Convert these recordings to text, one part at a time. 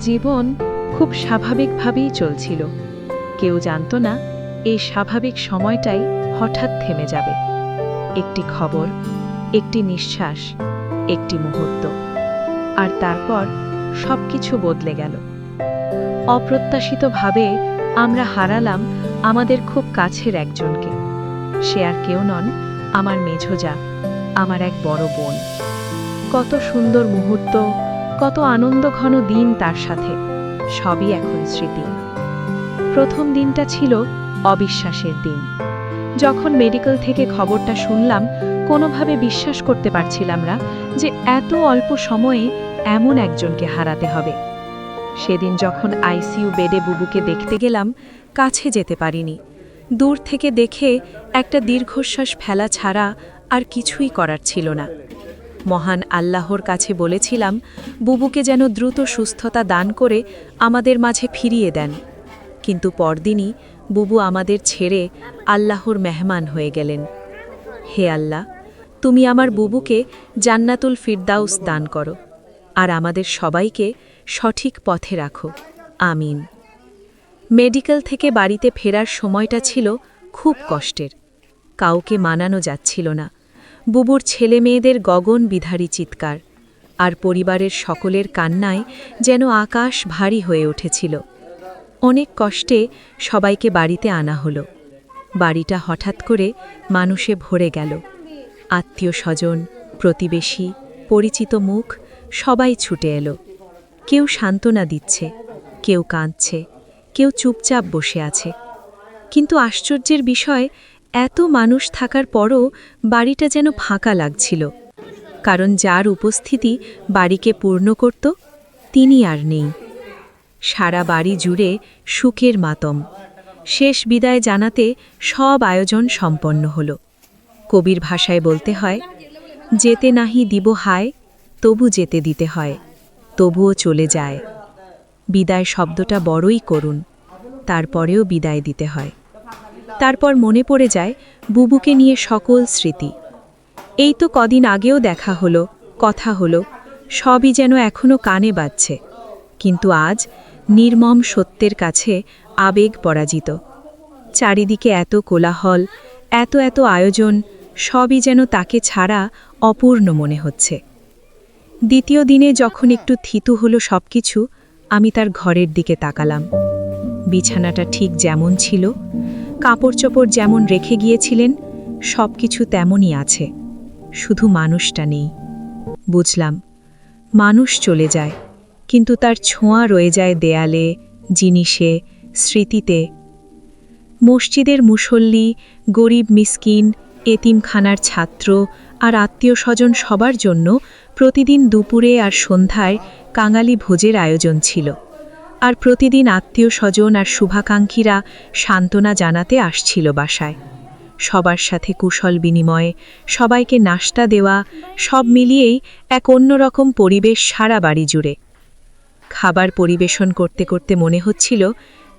জীবন খুব স্বাভাবিকভাবেই চলছিল। কেউ জানতো না, এই স্বাভাবিক সময়টাই হঠাৎ থেমে যাবে। একটি খবর, একটি নিঃশ্বাস, একটি মুহূর্ত। আর তারপর সবকিছু বদলে গেল। অপ্রত্যাশিতভাবে আমরা হারালাম আমাদের খুব কাছের একজনকে। সে আর কেউ নন আমার মেঝোজা, আমার এক বড় বোন। কত সুন্দর মুহূর্ত, কত আনন্দ ঘন দিন তার সাথে, সবই এখন স্মৃতি। প্রথম দিনটা ছিল অবিশ্বাসের দিন। যখন মেডিকেল থেকে খবরটা শুনলাম, কোনোভাবে বিশ্বাস করতে পারছিলাম না যে এত অল্প সময়ে এমন একজনকে হারাতে হবে। সেদিন যখন আইসিইউ বেডে বুবুকে দেখতে গেলাম, কাছে যেতে পারিনি। দূর থেকে দেখে একটা দীর্ঘশ্বাস ফেলা ছাড়া আর কিছুই করার ছিল না। মহান আল্লাহর কাছে বলেছিলাম, বুবুকে যেন দ্রুত সুস্থতা দান করে আমাদের মাঝে ফিরিয়ে দেন। কিন্তু পরদিনই বুবু আমাদের ছেড়ে আল্লাহর মেহমান হয়ে গেলেন। হে আল্লাহ, তুমি আমার বুবুকে জান্নাতুল ফিরদাউস দান করো, আর আমাদের সবাইকে সঠিক পথে রাখো। আমিন। মেডিকেল থেকে বাড়িতে ফেরার সময়টা ছিল খুব কষ্টের। কাউকে মানানো যাচ্ছিল না। বুবুর ছেলে মেয়েদের গগন বিধারী চিৎকার, আর পরিবারের সকলের কান্নায় যেন আকাশ ভারী হয়ে উঠেছিল। অনেক কষ্টে সবাইকে বাড়িতে আনা হলো। বাড়িটা হঠাৎ করে মানুষে ভরে গেল। আত্মীয় স্বজন, প্রতিবেশী, পরিচিত মুখ, সবাই ছুটে এলো। কেউ সান্ত্বনা দিচ্ছে, কেউ কাঁদছে, কেউ চুপচাপ বসে আছে। কিন্তু আশ্চর্যের বিষয়, এত মানুষ থাকার পরও বাড়িটা যেন ফাঁকা লাগছিল। কারণ যার উপস্থিতি বাড়িকে পূর্ণ করত, তিনি আর নেই। সারা বাড়ি জুড়ে সুখের মাতম। শেষ বিদায় জানাতে সব আয়োজন সম্পন্ন হল। কবির ভাষায় বলতে হয়, যেতে নাহি দিব হায়, তবু যেতে দিতে হয়। তবুও চলে যায়। বিদায় শব্দটা বড়ই করুন তারপরেও বিদায় দিতে হয়। তারপর মনে পড়ে যায় বুবুকে নিয়ে সকল স্মৃতি। এই তো কদিন আগেও দেখা হলো, কথা হলো, সবই যেন এখনও কানে বাজছে। কিন্তু আজ নির্মম সত্যের কাছে আবেগ পরাজিত। চারিদিকে এত কোলাহল, এত এত আয়োজন, সবই যেন তাকে ছাড়া অপূর্ণ মনে হচ্ছে। দ্বিতীয় দিনে যখন একটু থিতু হলো সবকিছু, আমি তার ঘরের দিকে তাকালাম। বিছানাটা ঠিক যেমন ছিল কাপড় চোপড় যেমন রেখে গিয়েছিলেন সব কিছু তেমনই আছে। শুধু মানুষটা নেই। বুঝলাম, মানুষ চলে যায়, কিন্তু তার ছোঁয়া রয়ে যায় দেয়ালে, জিনিসে, স্মৃতিতে। মসজিদের মুসল্লি, গরিব মিসকিন, এতিমখানার ছাত্র আর আত্মীয় স্বজন সবার জন্য প্রতিদিন দুপুরে আর সন্ধ্যায় কাঙালি ভোজের আয়োজন ছিল। আর প্রতিদিন আত্মীয় স্বজন আর শুভাকাঙ্ক্ষীরা সান্ত্বনা জানাতে আসছিল বাসায়। সবার সাথে কুশল বিনিময়ে, সবাইকে নাস্তা দেওয়া, সব মিলিয়েই এক অন্যরকম পরিবেশ সারা বাড়ি জুড়ে। খাবার পরিবেশন করতে করতে মনে হচ্ছিল,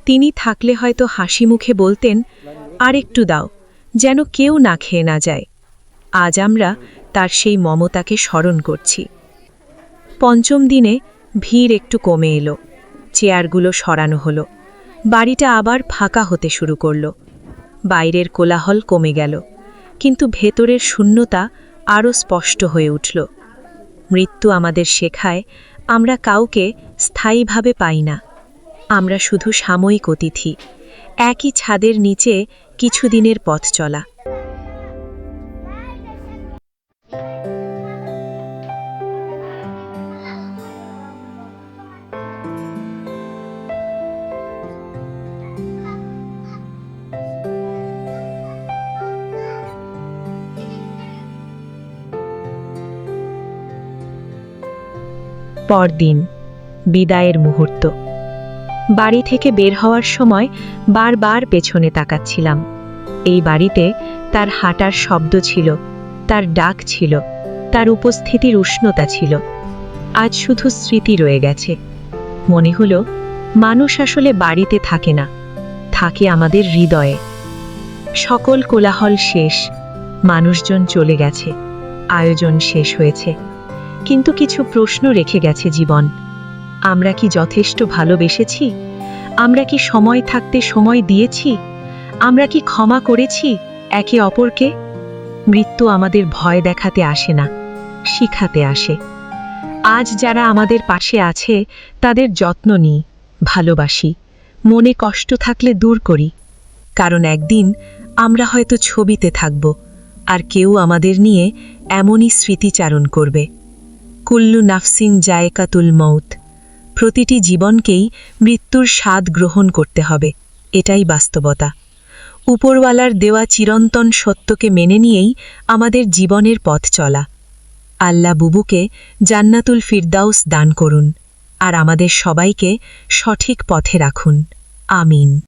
তিনি থাকলে হয়তো হাসি মুখে বলতেন আর একটু দাও, যেন কেউ না খেয়ে না যায়। আজ আমরা তার সেই মমতাকে স্মরণ করছি। পঞ্চম দিনে ভিড় একটু কমে এলো। চেয়ারগুলো সরানো হলো। বাড়িটা আবার ফাঁকা হতে শুরু করল। বাইরের কোলাহল কমে গেল, কিন্তু ভেতরের শূন্যতা আরও স্পষ্ট হয়ে উঠল। মৃত্যু আমাদের শেখায়, আমরা কাউকে স্থায়ীভাবে পাই না। আমরা শুধু সাময়িক অতিথি, একই ছাদের নিচে কিছুদিনের পথ চলা। পরদিন, বিদায়ের মুহূর্ত। বাড়ি থেকে বের হওয়ার সময় বারবার পেছনে তাকাচ্ছিলাম। এই বাড়িতে তার হাঁটার শব্দ ছিল, তার ডাক ছিল, তার উপস্থিতির উষ্ণতা ছিল। আজ শুধু স্মৃতি রয়ে গেছে। মনে হলো, মানুষ আসলে বাড়িতে থাকে না, থাকে আমাদের হৃদয়ে। সকল কোলাহল শেষ, মানুষজন চলে গেছে, আয়োজন শেষ হয়েছে। কিন্তু কিছু প্রশ্ন রেখে গেছে জীবন। আমরা কি যথেষ্ট ভালোবেসেছি? আমরা কি সময় থাকতে সময় দিয়েছি? আমরা কি ক্ষমা করেছি একে অপরকে? মৃত্যু আমাদের ভয় দেখাতে আসে না, শিখাতে আসে। আজ যারা আমাদের পাশে আছে, তাদের যত্ন নিই, ভালোবাসি। মনে কষ্ট থাকলে দূর করি। কারণ একদিন আমরা হয়তো ছবিতে থাকব, আর কেউ আমাদের নিয়ে এমনই স্মৃতিচারণ করবে। কুল্লু নাফসিন জায়কাতুল মৌত। প্রতিটি জীবনকেই মৃত্যুর স্বাদ গ্রহণ করতে হবে, এটাই বাস্তবতা। উপরওয়ালার দেওয়া চিরন্তন সত্যকে মেনে নিয়েই আমাদের জীবনের পথ চলা। আল্লাহ বুবুকে জান্নাতুল ফিরদাউস দান করুন আর আমাদের সবাইকে সঠিক পথে রাখুন। আমিন।